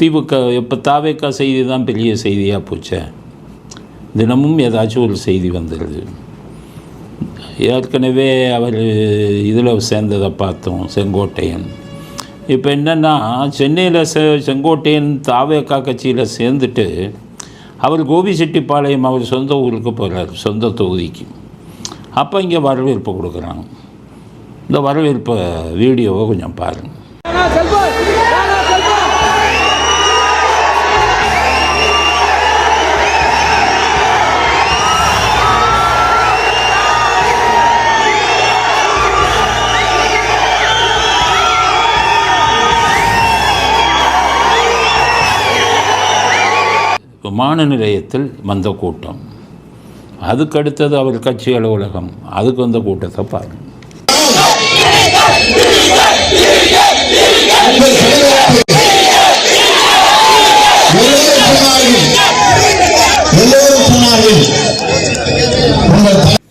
திமுக இப்போ தாவேக்கா செய்தி தான் பெரிய செய்தியாக போச்சே? தினமும் ஏதாச்சும் ஒரு செய்தி வந்துடுது ஏற்கனவே அவர் இதில் சேர்ந்ததை பார்த்தோம் செங்கோட்டையன். இப்போ என்னென்னா சென்னையில் செ செங்கோட்டையன் தாவேக்கா கட்சியில் சேர்ந்துட்டு அவர் கோபிச்செட்டிப்பாளையம் அவர் சொந்த ஊருக்கு போகிறார் சொந்த தொகுதிக்கு. அப்போ இங்கே வரவேற்பு கொடுக்குறாங்க. இந்த வரவேற்பை வீடியோவை கொஞ்சம் பாருங்கள் விமான நிலையத்தில் வந்த கூட்டம். அதுக்கு அடுத்தது அவர் கட்சி அலுவலகம். அதுக்கு வந்த கூட்டத்தை பாருங்க.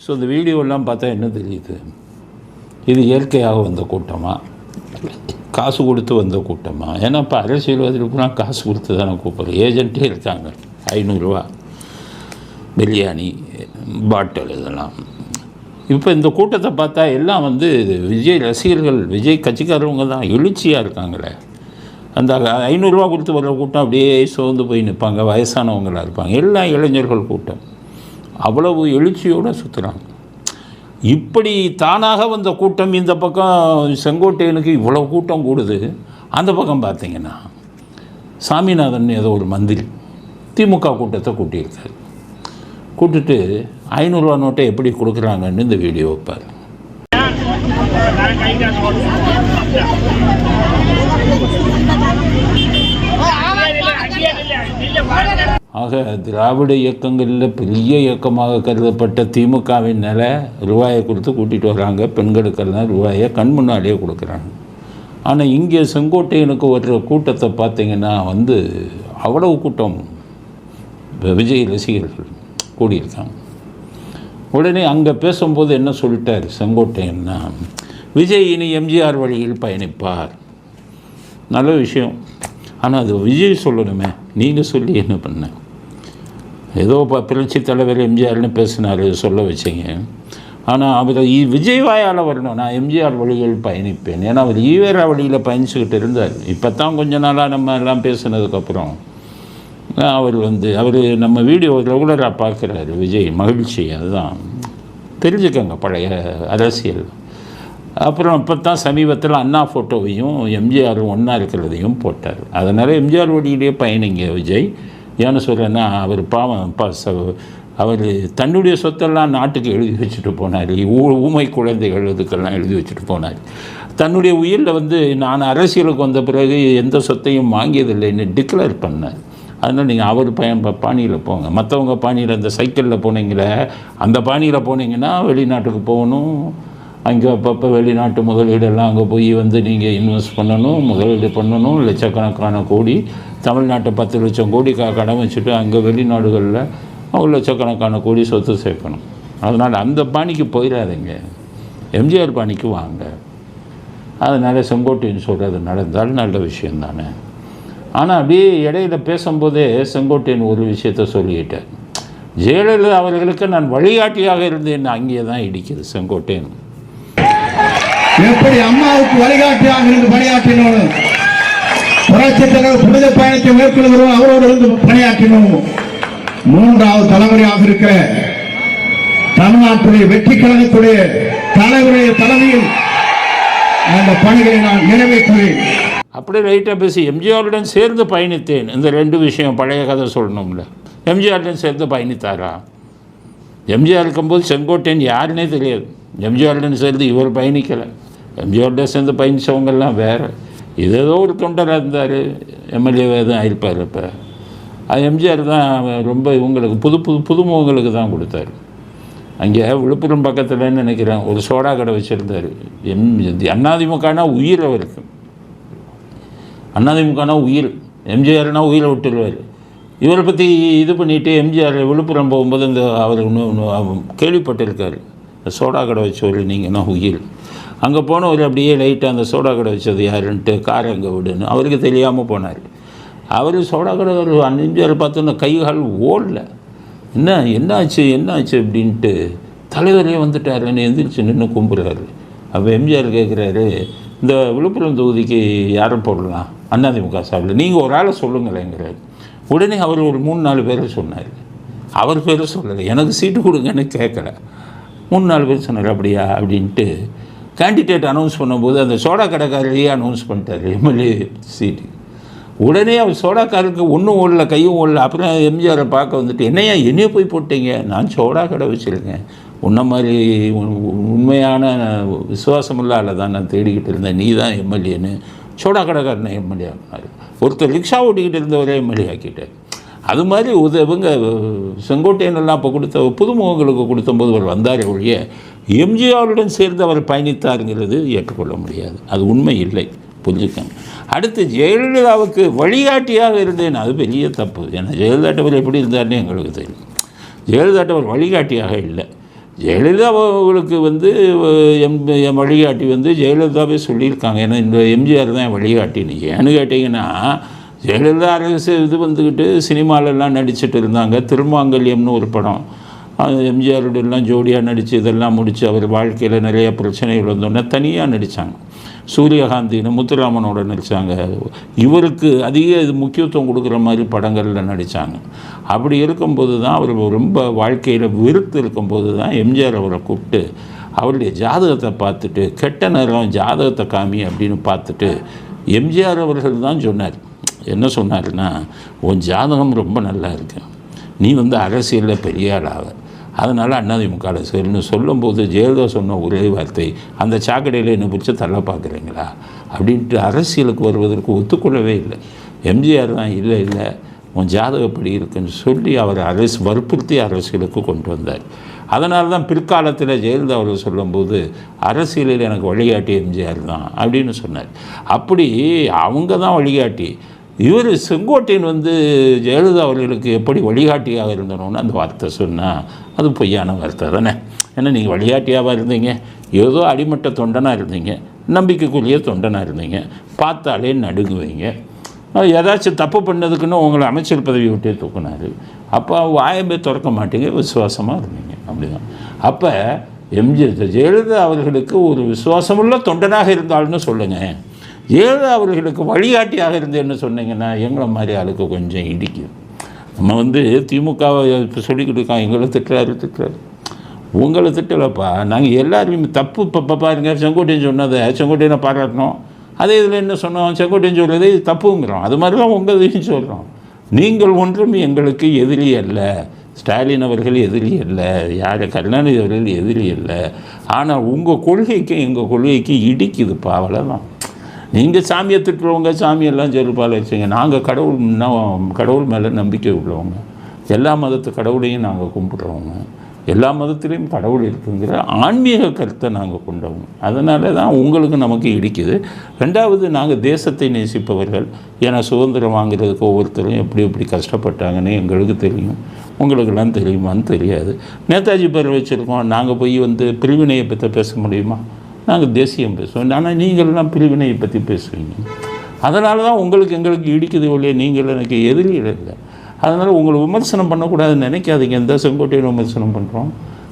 ஸோ இந்த வீடியோலாம் பார்த்தா என்ன தெரியுது? இது இயற்கையாக வந்த கூட்டமாக காசு கொடுத்து வந்த கூட்டமாக ஏன்னா இப்போ அரசியல்வாதிகளுக்குலாம் காசு கொடுத்து தானே கூப்பிட்றோம். ஏஜென்ட்டே இருக்காங்க. ஐநூறுரூவா பிரியாணி பாட்டில் இதெல்லாம். இப்போ இந்த கூட்டத்தை பார்த்தா எல்லாம் வந்து விஜய் ரசிகர்கள் விஜய் கட்சிக்காரவங்க தான். எழுச்சியாக இருக்காங்களே. அந்த ஐநூறுரூவா கொடுத்து வர்ற கூட்டம் அப்படியே சோர்ந்து போய் நிற்பாங்க. வயசானவங்களாக இருப்பாங்க. எல்லாம் இளைஞர்கள் கூட்டம். அவ்வளவு எழுச்சியோடு சுற்றுறாங்க இப்படி தானாக வந்த கூட்டம் இந்த பக்கம் செங்கோட்டையனுக்கு இவ்வளோ கூட்டம் கூடுது. அந்த பக்கம் பார்த்தீங்கன்னா சாமிநாதன் ஏதோ ஒரு மந்திரி. திமுக கூட்டத்தை கூட்டியிருக்காரு. கூட்டிட்டு ஐநூறுரூவா நோட்டை எப்படி கொடுக்குறாங்கன்னு இந்த வீடியோ வைப்பார் ஆக திராவிட இயக்கங்களில் பெரிய இயக்கமாக கருதப்பட்ட திமுகவின் நிலை ரூபாயை கொடுத்து கூட்டிகிட்டு வராங்க. பெண்களுக்கெல்லாம் ரூபாயை கண் முன்னாடியே கொடுக்குறாங்க. ஆனால் இங்கே செங்கோட்டையனுக்கு வர்ற கூட்டத்தை பார்த்தீங்கன்னா வந்து அவ்வளவு கூட்டம் விஜய் ரசிகர்கள் கூடியிருக்காங்க. உடனே அங்கே பேசும்போது என்ன சொல்லிட்டார் செங்கோட்டையன்னா விஜய் இனி எம்ஜிஆர் வழியில் பயணிப்பார். நல்ல விஷயம். ஆனால் அது விஜய் சொல்லணுமே. நீங்கள் சொல்லி என்ன பண்ண? ஏதோ இப்போ புரட்சி தலைவர் எம்ஜிஆர்னு பேசினார் சொல்ல வச்சீங்க. ஆனால் அவர் விஜய் வாயால் வரணும். நான் எம்ஜிஆர் வழியில் பயணிப்பேன். ஏன்னா அவர் ஈவேரா வழியில் பயணிச்சுக்கிட்டு இருந்தார். இப்போ தான் கொஞ்ச நாளாக நம்ம எல்லாம் பேசுனதுக்கப்புறம் அவர் வந்து அவர் நம்ம வீடியோ ரெகுலராக பார்க்குறாரு விஜய். மகிழ்ச்சி அதுதான். தெரிஞ்சுக்கங்க பழைய அரசியல். அப்புறம் இப்போ தான் சமீபத்தில் அண்ணா ஃபோட்டோவையும் எம்ஜிஆர் ஒன்றா இருக்கிறதையும் போட்டார். அதனால் எம்ஜிஆர் வழியிலேயே பயணிங்க விஜய். ஏன்னு சொல்கிறேன்னா அவர் பாவம் பா அவர் தன்னுடைய சொத்தெல்லாம் நாட்டுக்கு எழுதி வச்சுட்டு போனார். ஊ ஊமை குழந்தைகள் இதுக்கெல்லாம் எழுதி வச்சுட்டு போனார். தன்னுடைய உயிரில் வந்து நான் அரசியலுக்கு வந்த பிறகு எந்த சொத்தையும் வாங்கியதில்லைன்னு டிக்ளேர் பண்ணார். அதனால் நீங்கள் அவர் பயன் பாணியில் போங்க. மற்றவங்க பாணியில் இந்த சைக்கிளில் போனீங்களே அந்த பாணியில் போனீங்கன்னா வெளிநாட்டுக்கு போகணும். அங்கே அப்பப்போ வெளிநாட்டு முதலீடெல்லாம் அங்கே போய் வந்து நீங்கள் இன்வெஸ்ட் பண்ணணும் முதலீடு பண்ணணும். லட்சக்கணக்கான கோடி தமிழ்நாட்டை பத்து லட்சம் கோடி க கடன் வச்சுட்டு அங்கே வெளிநாடுகளில் ஒரு லட்சக்கணக்கான கோடி சொத்து சேர்க்கணும். அதனால் அந்த பாணிக்கு போயிடாதீங்க. எம்ஜிஆர் பாணிக்கு வாங்க. அதனால் செங்கோட்டையன் சொல்கிறது நடந்தால் நல்ல விஷயம் தானே ஆனால் அப்படியே இடையில பேசும்போதே செங்கோட்டையன் ஒரு விஷயத்த சொல்லிட்டார். ஜெயலலிதா அவர்களுக்கு நான் வழிகாட்டியாக இருந்தேன். அங்கே தான் இடிக்குது செங்கோட்டையன். எப்படி அம்மாவுக்கு வழிகாட்டியாக இருந்து பணியாற்றினோம்? புரட்சி தலைவர் புனித பயணத்தை மேற்கொள்கிறோம். அவரோடு இருந்து பணியாற்றினோம். மூன்றாவது தலைமுறையாக இருக்கிற தமிழ்நாட்டுடைய வெற்றி கழகத்துடைய தலைவருடைய தலைமையில் அந்த பணிகளை நான் நிறைவேற்றுவேன். அப்படியே லைட்டாக பேசி எம்ஜிஆருடன் சேர்ந்து பயணித்தேன். இந்த ரெண்டு விஷயம் பழைய கதை சொல்லணும்ல. எம்ஜிஆருடன் சேர்ந்து பயணித்தாரா? எம்ஜிஆர் இருக்கும்போது செங்கோட்டையன் யாருன்னே தெரியாது. எம்ஜிஆருடன் சேர்ந்து இவர் பயணிக்கலை. எம்ஜிஆருடன் சேர்ந்து பயணித்தவங்கெல்லாம் வேறு. இது ஏதோ ஒரு தொண்டராக இருந்தார். எம்எல்ஏவே தான் ஆயிருப்பார் இப்போ. அது எம்ஜிஆர் தான் ரொம்ப இவங்களுக்கு புது புது புதுமுகங்களுக்கு தான் கொடுத்தாரு. அங்கே விழுப்புரம் பக்கத்தில் நினைக்கிறேன். ஒரு சோடா கடை வச்சுருந்தார். எம் அண்ணாதிமுகனா உயிர் அவருக்கு. அண்ணாதிமுகனா உயிர் எம்ஜிஆர்னா உயிரை விட்டுருவார். இவரை பற்றி இது பண்ணிவிட்டு எம்ஜிஆர் விழுப்புரம் போகும்போது இந்த அவர் ஒன்று கேள்விப்பட்டிருக்காரு. சோடா கடை வச்சவர் நீங்கன்னா உயிர்? அங்கே போனவர் அப்படியே லைட்டாக அந்த சோடா கடை வச்சது யாருன்ட்டு கார் அங்கே விடுன்னு அவருக்கு தெரியாமல் போனார். அவர் சோடா கடை எம்ஜிஆர் பார்த்தோன்னா கை கால் ஓடல. என்ன என்னாச்சு என்னாச்சு அப்படின்ட்டு தலைவரே வந்துட்டாருன்னு எந்திரிச்சு நின்று கும்புறாரு. அப்போ எம்ஜிஆர் கேட்குறாரு இந்த விழுப்புரம் தொகுதிக்கு யாரை போடலாம் அதிமுக சார்பில். நீங்கள் ஒரு ஆளை சொல்லுங்களேங்கிறாரு உடனே அவர் ஒரு மூணு நாலு பேரை சொன்னார். அவர் பேரை சொல்லலை. எனக்கு சீட்டு கொடுங்கன்னு கேட்கல. மூணு நாலு பேர் சொன்னார் அப்படியா? அப்படின்ட்டு கேண்டிடேட் அனௌன்ஸ் பண்ணும்போது அந்த சோடா கடைக்காரரையே அனௌன்ஸ் பண்ணிட்டார் எம்எல்ஏ சீட்டு. உடனே அவர் சோடாக்காரருக்கு ஒன்றும் ஓடல கையும் ஓடல. அப்புறம் எம்ஜிஆரை பார்க்க வந்துட்டு என்னையா என்னையே போய் போட்டீங்க? நான் சோடா கடை வச்சுருக்கேன். உன்ன மாதிரி உண்மையான விசுவாசமுள்ள ஆளை தான் நான் தேடிக்கிட்டு இருந்தேன் நீ தான் எம்எல்ஏன்னு சோடா கடைக்காரனை எம்எல்ஏ ஆகினார் ஒருத்தர் ரிக்ஷா ஓட்டிக்கிட்டு இருந்தவரே எம்எல்ஏ ஆக்கிட்டார். அது மாதிரி உதவுங்க செங்கோட்டையனெல்லாம் இப்போ கொடுத்த புதுமுகங்களுக்கு கொடுத்தபோது அவர் வந்தாரே ஒழிய எம்ஜிஆருடன் சேர்ந்து அவர் பயணித்தாருங்கிறது ஏற்றுக்கொள்ள முடியாது. அது உண்மை இல்லை. புரிஞ்சுக்கங்க. அடுத்து ஜெயலலிதாவுக்கு வழிகாட்டியாக இருந்தேன். அது பெரிய தப்பு. ஏன்னா ஜெயலலிதாட்டவர் எப்படி இருந்தார்னு எங்களுக்கு தெரியும். ஜெயலலிதாட்டவர் வழிகாட்டியாக இல்லை. ஜெயலலிதா அவர்களுக்கு வந்து எம் என் வழிகாட்டி வந்து ஜெயலலிதாவே சொல்லியிருக்காங்க. ஏன்னா இந்த எம்ஜிஆர் தான் என் வழிகாட்டின்னு ஏன்னு கேட்டிங்கன்னா ஜெயலலிதா அரசு இது வந்துக்கிட்டு சினிமாலெல்லாம் நடிச்சிட்டு இருந்தாங்க. திருமாங்கல்யம்னு ஒரு படம். எம்ஜிஆரோடெல்லாம் ஜோடியாக நடித்து இதெல்லாம் முடித்து அவர் வாழ்க்கையில் நிறைய பிரச்சனைகள் வந்தோடனே தனியாக நடித்தாங்க சூரியகாந்தின்னு முத்துராமனோட நடித்தாங்க இவருக்கு அதிக இது முக்கியத்துவம் கொடுக்குற மாதிரி படங்களில் நடித்தாங்க அப்படி இருக்கும்போது தான் அவர் ரொம்ப வாழ்க்கையில் வெறுத்து இருக்கும்போது தான் எம்ஜிஆர் அவரை கூப்பிட்டு அவருடைய ஜாதகத்தை பார்த்துட்டு கெட்ட நேரம் ஜாதகத்தை காமி அப்படின்னு பார்த்துட்டு எம்ஜிஆர் அவர்கள் தான் சொன்னார். என்ன சொன்னார்னா உன் ஜாதகம் ரொம்ப நல்லா இருக்கு. நீ வந்து அரசியலில் பெரிய ஆளாக அதனால் அண்ணாதிமுகவில் சரின்னு சொல்லும்போது ஜெயலலிதா சொன்ன ஒரே வார்த்தை அந்த சாக்கடையில் என்ன பிடிச்சி தள்ள பார்க்குறீங்களா? அப்படின்ட்டு அரசியலுக்கு வருவதற்கு ஒத்துக்கொள்ளவே இல்லை. எம்ஜிஆர் தான் இல்லை இல்லை உன் ஜாதகப்படி இருக்குன்னு சொல்லி அவர் அரசு வற்புறுத்தி அரசியலுக்கு கொண்டு வந்தார். அதனால தான் பிற்காலத்தில் ஜெயலலிதா அவர்கள் சொல்லும்போது அரசியலில் எனக்கு வழிகாட்டி எம்ஜிஆர் தான் அப்படின்னு சொன்னார். அப்படி அவங்க தான் வழிகாட்டி. இவர் செங்கோட்டையன் வந்து ஜெயலலிதா அவர்களுக்கு எப்படி வழிகாட்டியாக இருந்தணும்னு அந்த வார்த்தை சொன்னால் அது பொய்யான வார்த்தை தானே. ஏன்னா நீங்கள் வழிகாட்டியாக இருந்தீங்க? ஏதோ அடிமட்ட தொண்டனாக இருந்தீங்க. நம்பிக்கைக்குரிய தொண்டனாக இருந்தீங்க. பார்த்தாலே நடுங்குவீங்க. ஏதாச்சும் தப்பு பண்ணதுக்குன்னு உங்களை அமைச்சர் பதவி விட்டே தூக்குனாரு. அப்போ வாயமே திறக்க மாட்டீங்க விசுவாசமாக இருந்தீங்க. அப்படிதான். அப்போ எம்ஜி ஜெயலலிதா அவர்களுக்கு ஒரு விசுவாசமுள்ள தொண்டனாக இருந்தாள்னு சொல்லுங்கள் ஜெயலலிதா அவர்களுக்கு வழிகாட்டியாக இருந்தேன்னு சொன்னீங்கன்னா எங்களை மாதிரி ஆளுக்கு கொஞ்சம் இடிக்கும். நம்ம வந்து திமுகவை இப்போ சொல்லிக்கிட்டு இருக்கோம் எங்களை திட்டுறாரு திட்டுறாரு. உங்களை திட்டலப்பா. நாங்கள் எல்லாருமே தப்பு இப்போ பாருங்க செங்கோட்டையன் சொன்னதை செங்கோட்டையனை பாராட்டணும். அதே இதில் என்ன சொன்னோம்? செங்கோட்டையன் சொல்கிறதே இது தப்புங்கிறோம். அது மாதிரி தான் உங்கள் இதையும் சொல்கிறோம் நீங்கள் ஒன்றும் எங்களுக்கு எதிரி அல்ல. ஸ்டாலின் அவர்கள் எதிரி அல்ல. யார் கருணாநிதி அவர்கள் எதிரி அல்ல. ஆனால் உங்கள் கொள்கைக்கு எங்கள் கொள்கைக்கு இடிக்குதுப்பா அவ்வளோதான் நீங்கள் சாமியை திட்டுறவங்க சாமியெல்லாம் செருப்பால் வச்சுங்க. நாங்கள் கடவுள் ந- கடவுள் மேலே நம்பிக்கை உள்ளவங்க. எல்லா மதத்து கடவுளையும் நாங்கள் கும்பிட்றவங்க. எல்லா மதத்துலேயும் கடவுள் இருக்குங்கிற ஆன்மீக கருத்தை நாங்கள் கொண்டவங்க. அதனால தான் உங்களுக்கு நமக்கு இடிக்குது. ரெண்டாவது நாங்கள் தேசத்தை நேசிப்பவர்கள். ஏன்னா சுதந்திரம் வாங்குறதுக்கு ஒவ்வொருத்தரும் எப்படி எப்படி கஷ்டப்பட்டாங்கன்னு எங்களுக்கு தெரியும். உங்களுக்கெல்லாம் தெரியுமான்னு தெரியாது. நேதாஜி பேர் வச்சுருக்கோம். நாங்கள் போய் வந்து பிரிவினையை பற்றி பேச முடியுமா? நாங்கள் தேசியம் பேசுவோம். ஆனால் நீங்கள்லாம் பிரிவினையை பற்றி பேசுவீங்க அதனால தான் உங்களுக்கு எங்களுக்கு இடிக்குது ஒழிய நீங்கள் எனக்கு எதிரிகள் இல்லை. அதனால் உங்களை விமர்சனம் பண்ணக்கூடாதுன்னு நினைக்காதீங்க. எந்த செங்கோட்டையில் விமர்சனம் பண்ணுறோம்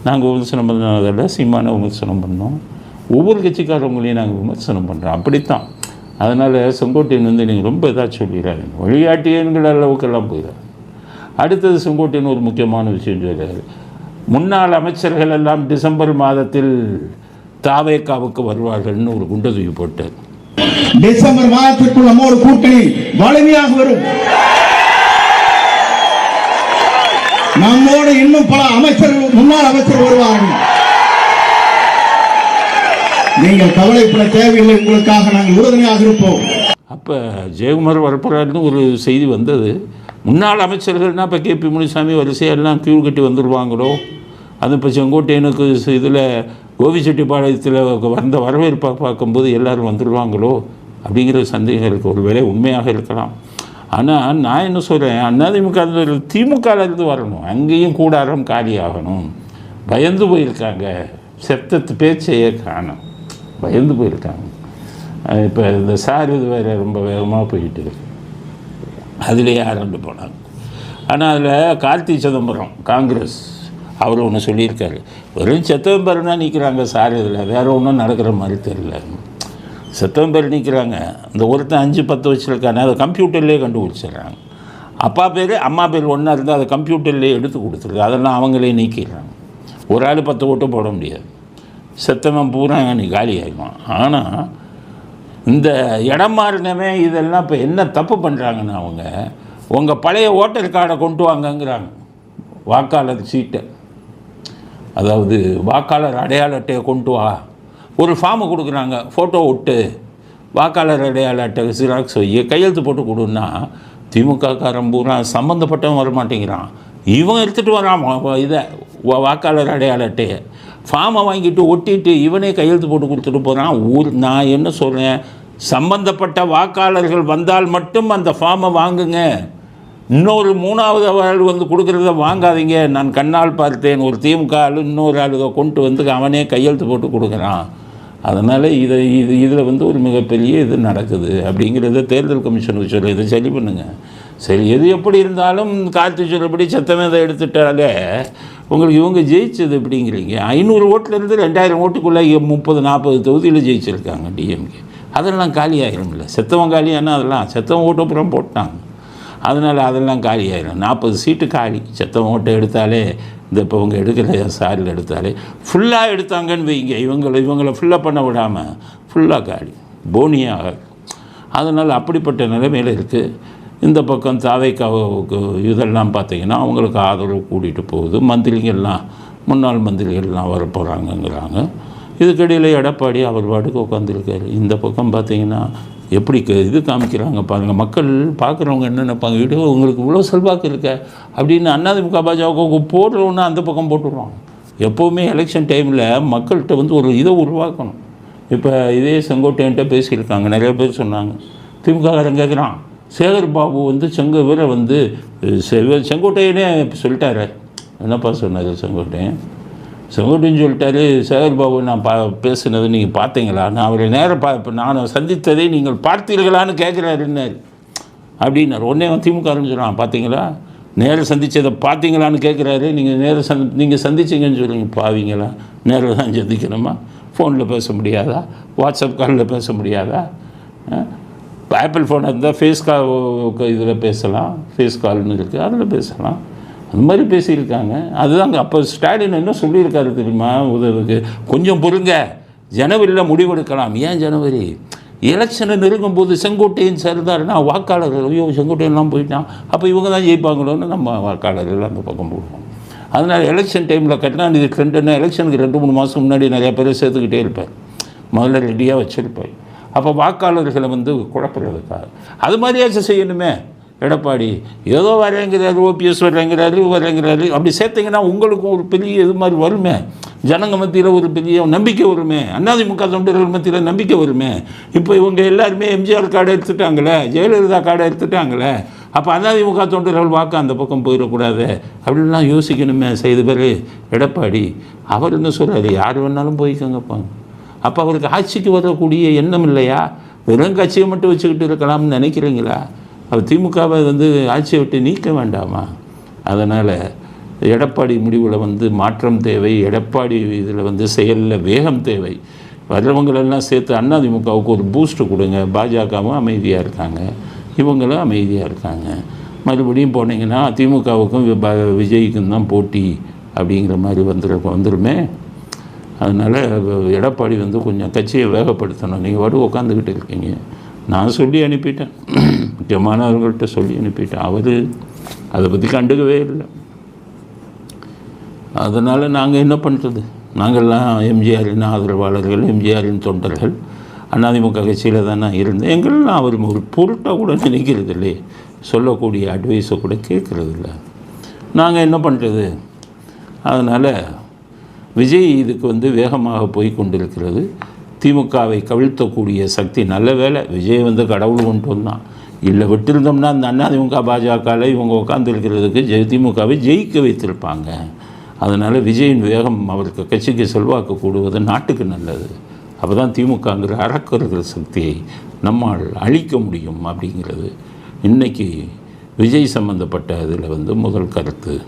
நாங்கள் விமர்சனம் பண்ணதில்ல சீமான விமர்சனம் பண்ணோம். ஒவ்வொரு கட்சிக்காரவங்களையும் நாங்கள் விமர்சனம் பண்ணுறோம் அப்படித்தான். அதனால் செங்கோட்டையன் வந்து நீங்கள் ரொம்ப இதாக சொல்லிடுறாங்க வழிகாட்டியன்கிற அளவுக்கெல்லாம் போயிடாரு அடுத்தது செங்கோட்டையன் ஒரு முக்கியமான விஷயம் சொல்கிறார் முன்னாள் அமைச்சர்கள் எல்லாம் டிசம்பர் மாதத்தில் தாவேக்காவுக்கு வருவார்கள்னு ஒரு குண்டை தூக்கி போட்டார். டிசம்பர் மாதத்திற்குள் நம்மோடு கூட்டணி வலிமையாக வரும். நம்மோடு இன்னும் பல அமைச்சர்கள் முன்னாள் அமைச்சர் வருவார்கள். நீங்கள் கவலைப்பட தேவையில்லை உங்களுக்காக நாங்கள் உறுதுணையாக இருப்போம். அப்போ ஜெயக்குமார் வரப்போறாருன்னு ஒரு செய்தி வந்தது. முன்னாள் அமைச்சர்கள்னால் இப்போ கேபி முனிசாமி வரிசையெல்லாம் கியூ கட்டி வந்துடுவாங்களோ அது இப்போ செங்கோட்டையனுக்கு இதில் கோபிச்செட்டிப்பாளையத்தில் வந்த வரவேற்பை பார்க்கும்போது எல்லோரும் வந்துடுவாங்களோ அப்படிங்கிற சந்தேகம் இருக்குது ஒருவேளை உண்மையாக இருக்கலாம். ஆனால் நான் என்ன சொல்கிறேன் அதிமுக திமுகலேருந்து வரணும். அங்கேயும் கூடாரம் காலியாகணும். பயந்து போயிருக்காங்க. செத்தத்து பேச்சையே காணும். பயந்து போயிருக்காங்க. இப்போ இந்த சார் இது வேறு ரொம்ப வேகமாக போயிட்டு இருக்கு. அதிலேயே ஆரண்டு போனாங்க ஆனால் அதில் கார்த்தி சிதம்பரம் காங்கிரஸ். அவர் ஒன்று சொல்லியிருக்காரு. வெறும் செத்தவம்பரம் தான் நிற்கிறாங்க சார் இதில். வேறு ஒன்றும் நடக்கிற மாதிரி தெரியல. செத்தவம்பர் நிற்கிறாங்க இந்த ஒருத்தன் அஞ்சு பத்து வச்சுருக்கானே அதை கம்ப்யூட்டர்லேயே கண்டுபிடிச்சிடுறாங்க. அப்பா பேர் அம்மா பேர் ஒன்றா இருந்தால் அதை கம்ப்யூட்டர்லேயே எடுத்து கொடுத்துருக்கு அதெல்லாம் அவங்களே நீக்கிடுறாங்க. ஒரு ஆள் பத்து ஓட்டு போட முடியாது. செத்தவன் பூரா நீ காலி ஆகிடுவான் ஆனால் இந்த இடம் மாறினவே இதெல்லாம் இப்போ என்ன தப்பு பண்ணுறாங்கன்னு அவங்க உங்கள் பழைய ஓட்டர் கார்டை கொண்டு வாங்கங்கிறாங்க. வாக்காளர் சீட்டை. அதாவது வாக்காளர் அடையாள அட்டையை கொண்டு வா. ஒரு ஃபார்மை கொடுக்குறாங்க ஃபோட்டோ விட்டு. வாக்காளர் அடையாள அட்டை சிராக்ஸ் வைய கையெழுத்து போட்டு கொடுன்னா திமுக காரன் பூரா சம்மந்தப்பட்டவன் வர மாட்டேங்கிறான் இவன் எடுத்துகிட்டு வரான் இதை வாக்காளர் அடையாள அட்டையை ஃபார்மை வாங்கிட்டு ஒட்டிட்டு இவனே கையெழுத்து போட்டு கொடுத்துட்டு போகிறான் ஊர் நான் என்ன சொல்கிறேன் சம்பந்தப்பட்ட வாக்காளர்கள் வந்தால் மட்டும் அந்த ஃபார்மை வாங்குங்க. இன்னொரு மூணாவது ஆள் வந்து கொடுக்குறத வாங்காதீங்க. நான் கண்ணால் பார்த்தேன். ஒரு திமுக ஆள் இன்னொரு இதை கொண்டு வந்து அவனே கையெழுத்து போட்டு கொடுக்குறான். அதனால் இதை இது இதில் வந்து ஒரு மிகப்பெரிய இது நடக்குது. அப்படிங்கிறத தேர்தல் கமிஷனுக்கு சொல்லி இதை சரி பண்ணுங்கள் சரி எது எப்படி இருந்தாலும் கார்த்தி சொல்லபடி சத்தமே இதை எடுத்துட்டாலே உங்களுக்கு இவங்க ஜெயிச்சது எப்படிங்கிறீங்க. ஐநூறு ஓட்டிலேருந்து ரெண்டாயிரம் ஓட்டுக்குள்ளே முப்பது நாற்பது தொகுதியில் ஜெயிச்சிருக்காங்க டிஎம்கே அதெல்லாம் காலி ஆகிரும்ல செத்தவன் காலியானா அதெல்லாம் செத்தவன் ஓட்டப்புறம் போட்டாங்க. அதனால் அதெல்லாம் காலி ஆயிடும் நாற்பது சீட்டு காலி. செத்த ஓட்டை எடுத்தாலே இந்த இப்போ இவங்க எடுக்கலையா? சாரில் எடுத்தாலே. ஃபுல்லாக எடுத்தாங்கன்னு வைங்க. இவங்களை இவங்களை ஃபுல்லாக பண்ண விடாமல் ஃபுல்லாக காலி. போனியாக. அதனால் அப்படிப்பட்ட நிலைமையில் இருக்குது இந்த பக்கம் தாவைக்காவுக்கு இதெல்லாம் பார்த்தீங்கன்னா அவங்களுக்கு ஆதரவு கூட்டிகிட்டு போகுது. மந்திரிகள்லாம் முன்னாள் மந்திரிகள்லாம் வர போகிறாங்கங்கிறாங்க இதுக்கிடையில் எடப்பாடி அவர் பாட்டுக்கு உட்காந்துருக்காரு இந்த பக்கம் பார்த்திங்கன்னா எப்படி க- இது காமிக்கிறாங்க பாருங்கள் மக்கள் பார்க்குறவங்க என்ன நினைப்பாங்க? வீடு உங்களுக்கு இவ்வளோ செல்வாக்கு இருக்க. அப்படின்னு அண்ணாதிமுக பாஜக போடுறோன்னா அந்த பக்கம் போட்டுடுவாங்க எப்போவுமே எலெக்ஷன் டைமில் மக்கள்கிட்ட வந்து ஒரு இதை உருவாக்கணும். இப்போ இதே செங்கோட்டையன்ட்ட பேசியிருக்காங்க. நிறைய பேர் சொன்னாங்க. திமுககாரன் கேட்குறான் சேகர் பாபு வந்து செங்க வீரை வந்து செ- செங்கோட்டையனே சொல்லிட்டாரு. என்னப்பா சொன்னார் செங்கோட்டையன்? செங்கோட்டையன் சொல்லிட்டாரு சேகர் பாபு நான் பா பேசுனது நீங்கள் பார்த்தீங்களா? நான் அவரை நேரம் பா இப்போ நான் சந்தித்ததை நீங்கள் பார்த்தீர்களான்னு கேட்குறாருன்னாரு அப்படின்னாரு. ஒன்றே அவன் திமுகன்னு சொல்கிறான் பார்த்தீங்களா? நேரில் சந்தித்ததை பார்த்தீங்களான்னு கேட்குறாரு. நீங்கள் நேரில் சந் நீங்கள் சந்திச்சிங்கன்னு சொல்லுங்க பாவீங்களா? நேரில் தான் சந்திக்கணுமா? ஃபோனில் பேச முடியாதா? வாட்ஸ்அப் காலில் பேச முடியாதா? ஆப்பிள் ஃபோனாக இருந்தால் ஃபேஸ் கால் இதில் பேசலாம். ஃபேஸ் கால்னு இருக்குது அதில் பேசலாம். அந்த மாதிரி பேசியிருக்காங்க. அதுதாங்க அப்போ ஸ்டாலின் என்ன சொல்லியிருக்காரு தெரியுமா உதவுக்கு கொஞ்சம் பொறுங்க ஜனவரியில் முடிவெடுக்கலாம். ஏன் ஜனவரி? எலெக்ஷனை நெருங்கும் போது செங்கோட்டையன் சேர்ந்தாருன்னா வாக்காளர்கள் ஐயோ செங்கோட்டையெல்லாம் போயிட்டான். அப்போ இவங்க தான் ஜெயிப்பாங்களோன்னு நம்ம வாக்காளர்கள் அந்த பக்கம் போடுவோம். அதனால் எலெக்ஷன் டைமில் கருணாநிதி ட்ரெண்டுன்னா எலெக்ஷனுக்கு ரெண்டு மூணு மாதம் முன்னாடி நிறையா பேர் சேர்த்துக்கிட்டே இருப்பார். முதல்ல ரெடியாக வச்சுருப்பார். அப்போ வாக்காளர்களை வந்து குழப்புறதுக்காக அது மாதிரியாச்சும் செய்யணுமே. எடப்பாடி ஏதோ வரேங்கிறாரு ஓபிஎஸ் வரேங்கிறாரு வரேங்கிறாரு. அப்படி சேர்த்தீங்கன்னா உங்களுக்கும் ஒரு பெரிய இது மாதிரி வருமே. ஜனங்க மத்தியில் ஒரு பெரிய நம்பிக்கை வருமே. அண்ணாதிமுக தொண்டர்கள் மத்தியில் நம்பிக்கை வருமே. இப்போ இவங்க எல்லாருமே எம்ஜிஆர் கார்டை எடுத்துட்டாங்களே ஜெயலலிதா கார்டை எடுத்துட்டாங்களே அப்போ அதிமுக தொண்டர்கள் வாக்கு அந்த பக்கம் போயிடக்கூடாது. அப்படின்லாம் யோசிக்கணுமே செய்த பேர் எடப்பாடி. அவர் என்ன சொல்கிறாரு யார் வேணாலும் போய்க்கோங்கப்பா அப்போ அவருக்கு ஆட்சிக்கு வரக்கூடிய எண்ணம் இல்லையா? வெறும் கட்சியை மட்டும் வச்சுக்கிட்டு இருக்கலாம்னு நினைக்கிறீங்களா? அவர் திமுகவை வந்து ஆட்சியை விட்டு நீக்க வேண்டாமா? அதனால் எடப்பாடி முடிவில் வந்து மாற்றம் தேவை எடப்பாடி இதில் வந்து செயலில் வேகம் தேவை. வர்றவங்களெல்லாம் சேர்த்து அதிமுகவுக்கு ஒரு பூஸ்ட்டு கொடுங்க. பாஜகவும் அமைதியாக இருக்காங்க. இவங்களும் அமைதியாக இருக்காங்க. மறுபடியும் போனீங்கன்னா திமுகவுக்கும் வி- ப- விஜய்க்கும் தான் போட்டி அப்படிங்கிற மாதிரி வந்துரு வந்துருமே. அதனால் எடப்பாடி வந்து கொஞ்சம் கட்சியை வேகப்படுத்தணும். நீங்கள் வாடு உட்காந்துக்கிட்டு இருக்கீங்க. நான் சொல்லி அனுப்பிட்டேன். முக்கியமானவர்கள்ட்ட சொல்லி அனுப்பிட்டேன். அவர் அதை பற்றி கண்டுக்கவே இல்லை. அதனால் நாங்கள் என்ன பண்ணுறது நாங்கள்லாம் எம்ஜிஆரின் ஆதரவாளர்கள் எம்ஜிஆரின் தொண்டர்கள் அதிமுக கட்சியில் நான் இருந்தேன். எங்களெல்லாம் அவர் ஒரு பொருட்டாக கூட நினைக்கிறது இல்லையே சொல்லக்கூடிய அட்வைஸை கூட கேட்குறது இல்லை நாங்கள் என்ன பண்ணுறது அதனால் விஜய் இதுக்கு வந்து வேகமாக போய் கொண்டிருக்கிறது. திமுகவை கவிழ்த்தக்கூடிய சக்தி நல்ல வேலை விஜய் வந்து கடவுள் கொண்டு வந்தான். இல்லை விட்டிருந்தோம்னா அந்த அண்ணா திமுக பாஜகவில் இவங்க உட்காந்துருக்கிறதுக்கு ஜெய் திமுகவை ஜெயிக்க வைத்திருப்பாங்க. அதனால் விஜயின் வேகம் அவருக்கு கட்சிக்கு செல்வாக்கு கூடுவது நாட்டுக்கு நல்லது. அப்போ தான் திமுகங்கிற அறக்கர்கள் சக்தியை நம்மால் அழிக்க முடியும் அப்படிங்கிறது. இன்றைக்கி விஜய் சம்பந்தப்பட்ட இதில் வந்து முதல் கருத்து.